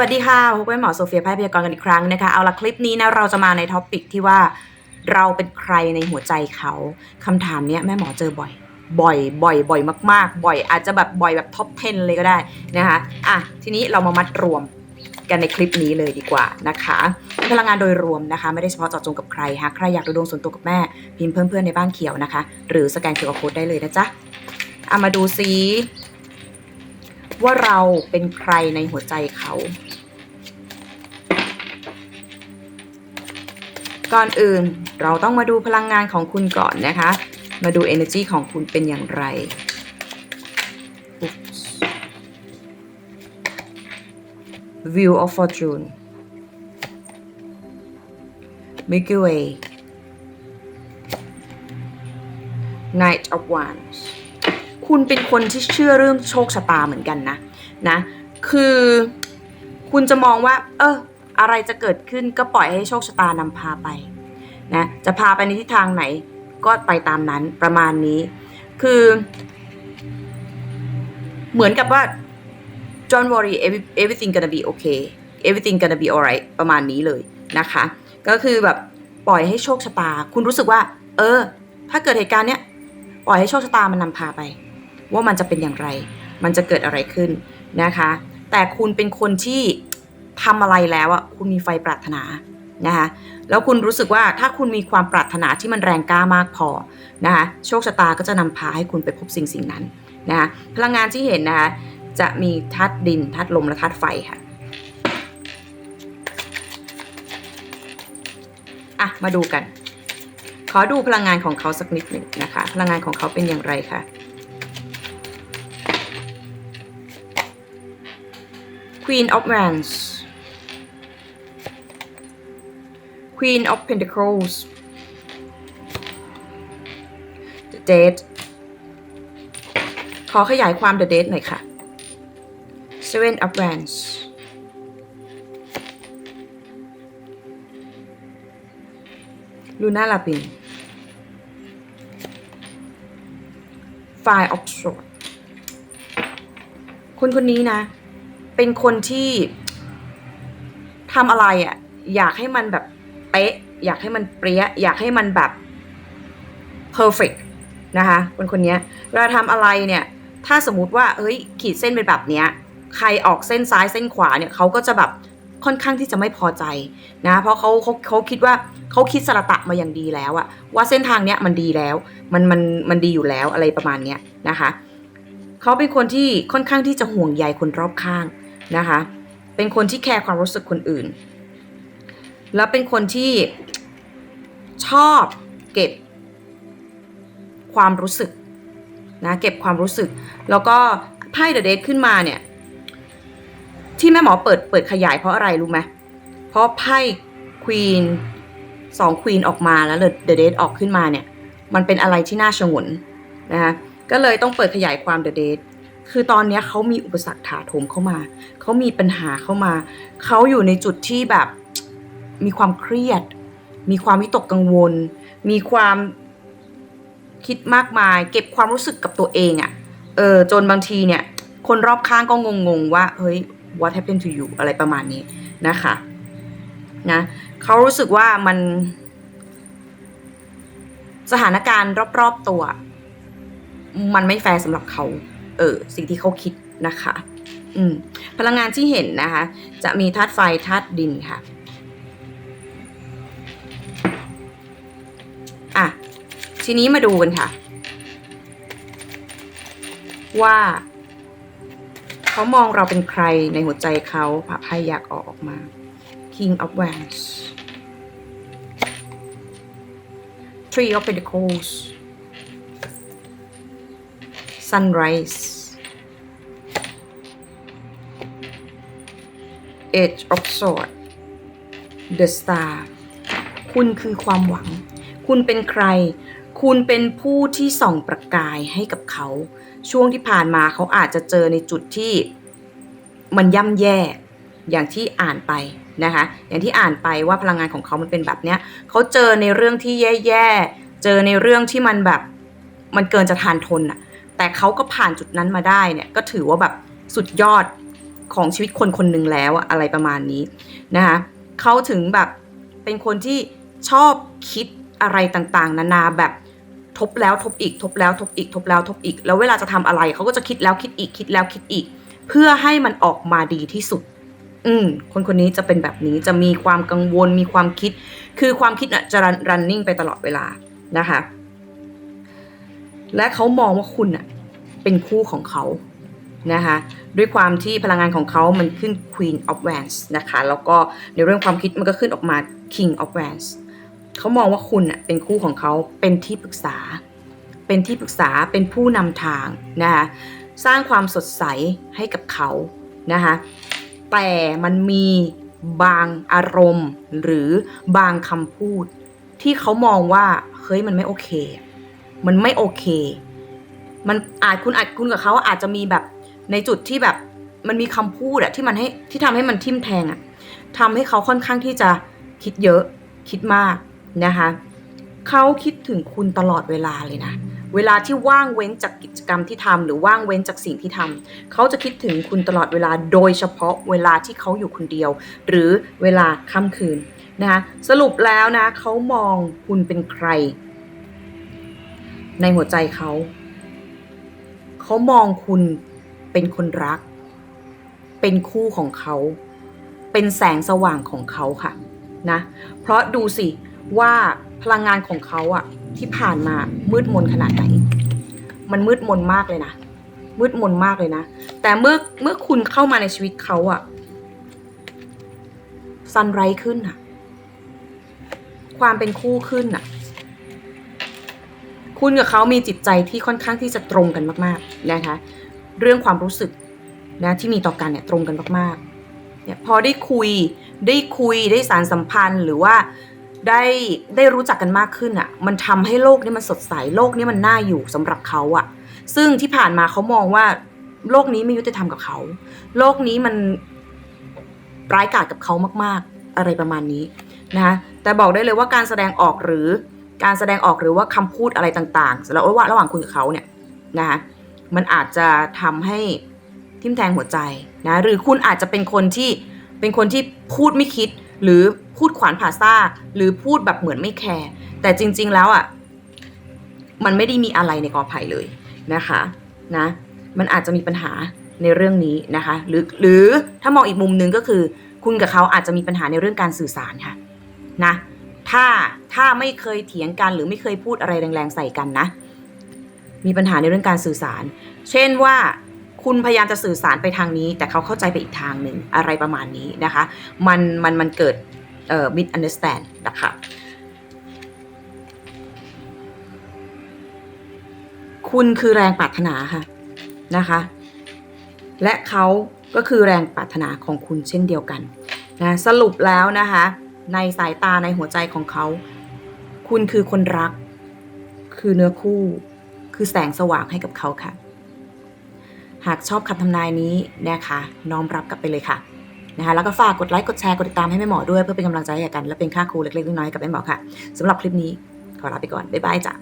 วัสดีค่ะพบกับหมอโซเฟียไพ่พยากรณ์กันอีกครั้งนะคะ เอาละคลิปนี้นะเราจะมาในท็อปิกที่ว่าเราเป็นใครในหัวใจเขาคำถามเนี้ยแม่หมอเจอบ่อย บ่อยบ่อยบ่อยมากๆ บ่อยอาจจะแบบบ่อยแบบท็อป 10 เลยก็ได้นะคะอะทีนี้เรามามัดรวมกันในคลิปนี้เลยดีกว่านะคะพลังงานโดยรวมนะคะ ไม่ได้เฉพาะเจาะจงกับใครหากใครอยากดูดวงส่วนตัวกับแม่ พิมพ์เพิ่มเพื่อนในบ้านเขียวนะคะ หรือสแกนเคอร์โค้ดได้เลยนะจ๊ะเอามาดูซิว่าเราเป็นใครในหัวใจเขา ก่อนอื่นเราต้องมาดูพลังงานของคุณก่อนนะคะ มาดู energy ของคุณเป็นอย่างไร Oops. View of Fortune Milky Way Knight of Wands คุณเป็นคนที่เชื่อเรื่องโชคชะตาเหมือนกันนะนะ คือคุณจะมองว่า เออ อะไรจะเกิดขึ้นก็ปล่อยให้โชคชะตานำพาไปนะจะพาไปในทิศทางไหนก็ไปตามนั้นประมาณนี้ คือ เหมือนกับว่า don't worry every- everything gonna be okay everything gonna be alright ประมาณนี้เลยนะคะ ก็คือแบบปล่อยให้โชคชะตา คุณรู้สึกว่า เออ ถ้าเกิดเหตุการณ์เนี้ยปล่อยให้โชคชะตามันนำพาไป ว่ามันจะเป็นอย่างไร มันจะเกิดอะไรขึ้นนะคะ แต่คุณเป็นคนที่ ทำอะไรแล้วอะคุณมีไฟปรารถนานะคะแล้วคุณรู้สึกว่าถ้าคุณมีความปรารถนาที่มันแรงกล้ามากพอนะคะโชคชะตาก็จะนำพาให้คุณไปพบสิ่งสิ่งนั้นนะคะพลังงานที่เห็นนะคะจะมีธาตุดินธาตุลมและธาตุไฟค่ะอะมาดูกัน ขอดูพลังงานของเขาสักนิดหนึ่งนะคะ พลังงานของเขาเป็นอย่างไรคะ Queen of Wands Queen of Pentacles The Dead ขอขยายความ The Dead หน่อยค่ะ Seven of Wands Luna Lapin Five of Swords คนคนนี้นะ เป็นคนที่ทำอะไรอะ่ะ อยากให้มันแบบ ป๊ะ อยากให้มันเปรี้ย อยากให้มันแบบ perfect นะคะคนคนนี้เวลาทำอะไรเนี่ย ถ้าสมมติว่าเฮ้ยขีดเส้นเป็นแบบเนี้ย ใครออกเส้นซ้ายเส้นขวาเนี่ยเขาก็จะแบบค่อนข้างที่จะไม่พอใจนะ เพราะเขาเขาเขาคิดว่าเขาคิดสระตะมาอย่างดีแล้วอะว่าเส้นทางเนี้ยมันดีแล้ว มันมันมันดีอยู่แล้วอะไรประมาณเนี้ยนะคะเขาเป็นคนที่ค่อนข้างที่จะห่วงใยคนรอบข้างนะคะ เป็นคนที่แคร์ความรู้สึกคนอื่น แล้วเป็นคนที่ชอบเก็บความรู้สึกนะเก็บความรู้สึก แล้วก็ไพ่เดอะเดทขึ้นมาเนี่ยที่แม่หมอเปิดเปิดขยายเพราะอะไรรู้ไหมเพราะไพ่ควีนสองควีนออกมาแล้วเดอะเดทออกขึ้นมาเนี่ยมันเป็นอะไรที่น่าชงนนะคะก็เลยต้องเปิดขยายความ The Date คือตอนนี้เขามีอุปสรรคถาโถมเข้ามา เขามีปัญหาเข้ามา เขาอยู่ในจุดที่แบบ มีความเครียด มีความวิตกกังวล มีความคิดมากมาย เก็บความรู้สึกกับตัวเองอะ่ะ เออจนบางทีเนี่ย คนรอบข้างก็งงๆว่า เฮ้ย what happened to you อะไรประมาณนี้นะคะนะเขารู้สึกว่ามันสถานการณ์รอบๆตัว มันไม่แฟร์สำหรับเขา เออ สิ่งที่เขาคิดนะคะ อืม พลังงานที่เห็นนะคะ จะมีธาตุไฟธาตุดินค่ะ ทีนี้มาดูกันค่ะ ว่าเขามองเราเป็นใครในหัวใจเขาพระไพ่อยากออกออกมา King of Wands Three of Pentacles Sunrise Edge of Sword The Star คุณคือความหวัง คุณเป็นใคร คุณเป็นผู้ที่ส่องประกายให้กับเขา ช่วงที่ผ่านมาเขาอาจจะเจอในจุดที่มันย่ำแย่อย่างที่อ่านไปนะคะ อย่างที่อ่านไปว่าพลังงานของเขามันเป็นแบบเนี้ยเขาเจอในเรื่องที่แย่ๆ เจอในเรื่องที่มันแบบมันเกินจะทานทนอะแต่เขาก็ผ่านจุดนั้นมาได้เนี่ยก็ถือว่าแบบสุดยอดของชีวิตคนคนหนึ่งแล้วอะอะไรประมาณนี้นะคะเขาถึงแบบเป็นคนที่ชอบคิดอะไรต่างๆ นานาแบบ ทบแล้วทบอีก ทบแล้วทบอีก ทบแล้วทบอีก แล้วเวลาจะทำอะไรเขาก็จะคิดแล้วคิดอีกคิดแล้วคิดอีก เพื่อให้มันออกมาดีที่สุด อืมคนคนนี้จะเป็นแบบนี้จะมีความกังวลมีความคิด คือความคิดน่ะจะ run- running ไปตลอดเวลานะคะ และเขามองว่าคุณน่ะเป็นคู่ของเขานะคะด้วยความที่พลังงานของเขามันขึ้น Queen of Wands นะคะ แล้วก็ในเรื่องความคิดมันก็ขึ้นออกมา King of Wands เขามองว่าคุณน่ะเป็นคู่ของเขาเป็นที่ปรึกษา เป็นที่ปรึกษาเป็นผู้นำทางนะคะสร้างความสดใสให้กับเขานะคะแต่มันมีบางอารมณ์หรือบางคำพูด ที่เขามองว่าเฮ้ยมันไม่โอเค มันไม่โอเค มันอาจคุณอาจคุณกับเขาอาจจะมีแบบในจุดที่แบบมันมีคำพูดอะที่มันให้ที่ทำให้มันทิ่มแทงอะทำให้เขาค่อนข้างที่จะคิดเยอะคิดมาก นะคะเขาคิดถึงคุณตลอดเวลาเลยนะ เวลาที่ว่างเว้นจากกิจกรรมที่ทำหรือว่างเว้นจากสิ่งที่ทำเขาจะคิดถึงคุณตลอดเวลา โดยเฉพาะเวลาที่เขาอยู่คนเดียว หรือเวลาค่ำคืนนะคะสรุปแล้วนะเขามองคุณเป็นใคร ในหัวใจเขาเขามองคุณเป็นคนรัก เป็นคู่ของเขา เป็นแสงสว่างของเขาค่ะนะเพราะดูสิ ว่าพลังงานของเขาอะที่ผ่านมามืดมนขนาดไหน มันมืดมนมากเลยนะ มืดมนมากเลยนะ แต่เมื่อเมื่อคุณเข้ามาในชีวิตเขาอะซันไรขึ้นอะความเป็นคู่ขึ้นอะคุณกับเขามีจิตใจที่ค่อนข้างที่จะตรงกันมากๆนะคะ เรื่องความรู้สึกนะที่มีต่อกันเนี่ยตรงกันมากๆเนี่ยพอได้คุยได้คุยได้สารสัมพันธ์หรือว่า ได้ได้รู้จักกันมากขึ้นอะ่ะ มันทำให้โลกนี้มันสดใสโลกนี้มันน่าอยู่สำหรับเขาอะ่ะ ซึ่งที่ผ่านมาเขามองว่า โลกนี้ไม่ยุติธรรมกับเขา โลกนี้มันร้ายกาจกับเขามากๆ อะไรประมาณนี้นะคะแต่บอกได้เลยว่าการแสดงออกหรือการแสดงออกหรือว่าคำพูดอะไรต่างๆสำหรับว่าระหว่างคุณกับเขาเนี่ยนะคะมันอาจจะทำให้ทิ่มแทงหัวใจนะหรือคุณอาจจะเป็นคนที่เป็นคนที่พูดไม่คิด หรือพูดขวานผ่าซ่า หรือพูดแบบเหมือนไม่แคร์แต่จริง ๆ แล้วอะมันไม่ได้มีอะไรในกอไผ่เลยนะคะนะมันอาจจะมีปัญหาในเรื่องนี้นะคะ หรือหรือถ้ามองอีกมุมหนึ่งก็คือ คุณกับเขาอาจจะมีปัญหาในเรื่องการสื่อสารค่ะนะถ้าถ้าไม่เคยเถียงกันหรือไม่เคยพูดอะไรแรงๆใส่กันนะ มีปัญหาในเรื่องการสื่อสาร เช่นว่า คุณพยายามจะสื่อสารไปทางนี้ แต่เขาเข้าใจไปอีกทางหนึ่งอะไรประมาณนี้นะคะ มันมันมันเกิดเอ่อ misunderstand นะคะคุณคือแรงปรารถนาค่ะนะคะ และเขาก็คือแรงปรารถนาของคุณเช่นเดียวกันนะสรุปแล้วนะคะ ในสายตาในหัวใจของเขา คุณคือคนรัก คือเนื้อคู่ คือแสงสว่างให้กับเขาค่ะ หากชอบคำทำนายนี้นะคะน้อมรับกลับไปเลยค่ะนะคะแล้วก็ฝากกดไลค์กดแชร์กดติดตามให้แม่หมอด้วยเพื่อเป็นกำลังใจให้กัน และเป็นค่าครูเล็กๆน้อยๆกับแม่หมอค่ะสำหรับคลิปนี้ขอลาไปก่อนบ๊ายบายจ้ะ